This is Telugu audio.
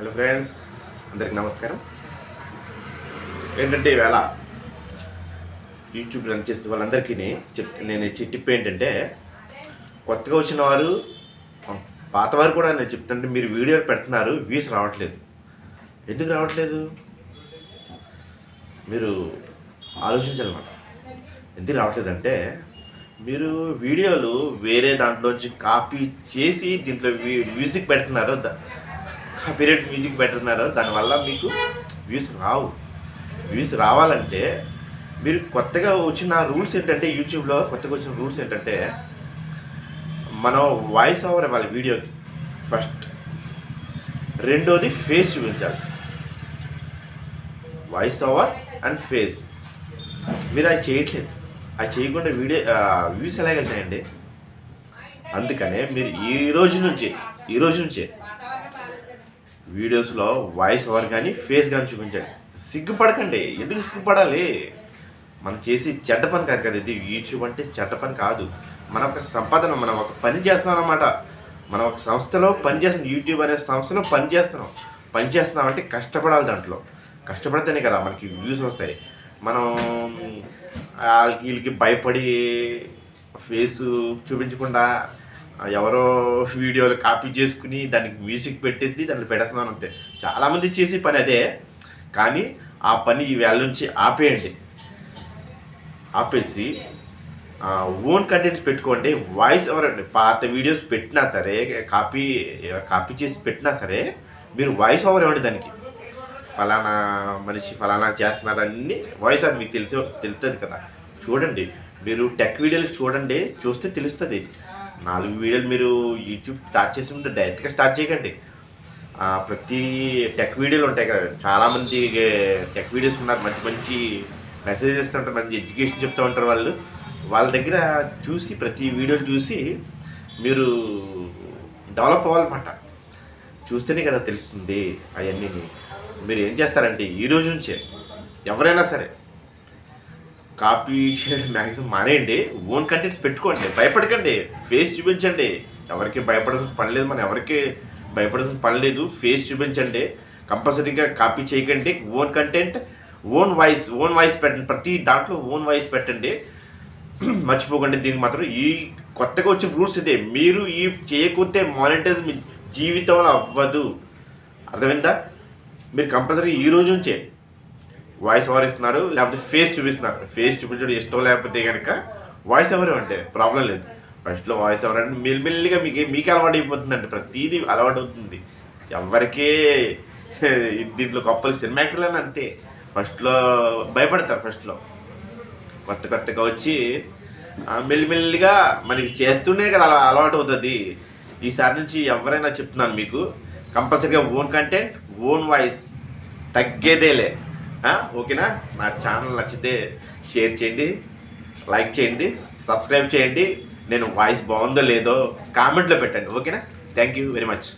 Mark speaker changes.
Speaker 1: హలో ఫ్రెండ్స్ అందరికి నమస్కారం. ఏంటంటే ఈవేళ యూట్యూబ్ రన్ చేసిన వాళ్ళందరికీ చెప్ నేను ఇచ్చే టిప్ ఏంటంటే కొత్తగా వచ్చిన వారు పాత వారు కూడా నేను చెప్తుంటే మీరు వీడియోలు పెడుతున్నారు వ్యూస్ రావట్లేదు. ఎందుకు రావట్లేదు? మీరు ఆలోచించాలన్నమాట. ఎందుకు రావట్లేదంటే మీరు వీడియోలు వేరే దాంట్లోంచి కాపీ చేసి దీంట్లో మ్యూజిక్ పెడుతున్నారు కాపీరేట్ మ్యూజిక్ పెట్టున్నారు దానివల్ల మీకు వ్యూస్ రావు. వ్యూస్ రావాలంటే మీరు కొత్తగా వచ్చిన రూల్స్ ఏంటంటే యూట్యూబ్లో కొత్తగా వచ్చిన రూల్స్ ఏంటంటే మనం వాయిస్ ఓవర్ ఇవ్వాలి వీడియోకి. ఫస్ట్ రెండోది ఫేస్ చూపించాలి. Voice over and face. మీరు అది చేయట్లేదు. అది చేయకుండా వీడియో వ్యూస్ ఎలాగెళ్తాయండి? అందుకనే మీరు ఈ రోజు నుంచి ఈ రోజు నుంచే వీడియోస్లో వాయిస్ ఓవర్ కానీ ఫేస్ కానీ చూపించండి. సిగ్గుపడకండి. ఎందుకు సిగ్గుపడాలి? మనం చేసి చెడ్డ పని కాదు కదా ఇది. యూట్యూబ్ అంటే చెడ్డ పని కాదు. మన ఒక సంపాదన మనం ఒక పని చేస్తున్నాం అనమాట మనం ఒక సంస్థలో పని యూట్యూబ్ అనే సంస్థలో పని చేస్తున్నాం. పని చేస్తున్నాం అంటే కష్టపడాలి దాంట్లో. కష్టపడితేనే కదా మనకి వ్యూస్ వస్తాయి. మనం వాళ్ళకి వీళ్ళకి భయపడి ఫేస్ చూపించకుండా ఎవరో వీడియోలు కాపీ చేసుకుని దానికి మ్యూజిక్ పెట్టేసి దాన్ని పెట్టేస్తున్నాను అంతే. చాలామంది చేసే పని అదే కానీ ఆ పని వేళ నుంచి ఆపేయండి. ఆపేసి ఓన్ కంటెంట్స్ పెట్టుకోండి. వాయిస్ ఎవరండి పాత వీడియోస్ పెట్టినా సరే కాపీ కాపీ చేసి పెట్టినా సరే మీరు వాయిస్ ఓవర్ ఇవ్వండి దానికి. ఫలానా మనిషి ఫలానా చేస్తున్నారన్నీ వాయిస్ అది మీకు తెలిసే తెలుస్తుంది కదా. చూడండి. మీరు టెక్ వీడియోలు చూడండి చూస్తే తెలుస్తుంది. నాలుగు వీడియోలు మీరు యూట్యూబ్ స్టార్ట్ చేసే ముందు డైరెక్ట్గా స్టార్ట్ చేయకండి. ప్రతి టెక్ వీడియోలు ఉంటాయి కదా చాలామంది టెక్ వీడియోస్ ఉన్నారు మంచి మంచి మెసేజ్ ఇస్తుంటారు మంచి ఎడ్యుకేషన్ చెప్తూ ఉంటారు వాళ్ళు. వాళ్ళ దగ్గర చూసి ప్రతి వీడియోలు చూసి మీరు డెవలప్ అవ్వాలన్నమాట. చూస్తేనే కదా తెలుస్తుంది అవన్నీ. మీరు ఏం చేస్తారంటే ఈ రోజు నుంచే ఎవరైనా సరే కాపీ చేయడం మ్యాక్సిమం మానేయండి. ఓన్ కంటెంట్స్ పెట్టుకోండి. భయపడకండి. ఫేస్ చూపించండి. ఎవరికి భయపడాల్సిన పని లేదు. మనం ఎవరికి భయపడాల్సిన పని లేదు. ఫేస్ చూపించండి. కంపల్సరీగా కాపీ చేయకండి. Own content own voice own voice పెట్టండి. ప్రతి దాంట్లో ఓన్ వాయిస్ పెట్టండి. మర్చిపోకండి. దీనికి మాత్రం ఈ కొత్తగా వచ్చిన రూల్స్ ఇదే. మీరు ఈ చేయకుంటే మానిటైజ్ మీ జీవితంలో అవ్వదు. అర్థమైందా? మీరు కంపల్సరీ ఈ రోజు నుంచే వాయిస్ ఓవర్ ఇస్తున్నారు? లేకపోతే ఫేస్ చూపిస్తున్నారు. ఫేస్ చూపించడం ఇష్టం లేకపోతే కనుక వాయిస్ ఓవర్ అంటే ప్రాబ్లం లేదు. ఫస్ట్లో వాయిస్ ఓవర్ అంటే మెల్లిమెల్లిగా మీకు మీకు అలవాటు అయిపోతుందండి. ప్రతిదీ అలవాటు అవుతుంది. ఎవరికే దీంట్లో గొప్పలు సినిమా యాక్టర్లని అంతే. ఫస్ట్లో భయపడతారు ఫస్ట్లో కొత్త కొత్తగా వచ్చి మెల్లిమెల్లిగా మనకి చేస్తూనే కదా అలా అలవాటు అవుతుంది. ఈసారి నుంచి ఎవరైనా చెప్తున్నాను మీకు కంపల్సరీగా ఓన్ కంటెంట్ ఓన్ వాయిస్ తగ్గేదేలే. ఓకేనా? నా ఛానల్ నచ్చితే షేర్ చేయండి లైక్ చేయండి సబ్స్క్రైబ్ చేయండి. నేను వాయిస్ బాగుందో లేదో కామెంట్లో పెట్టండి ఓకేనా? Thank you very much.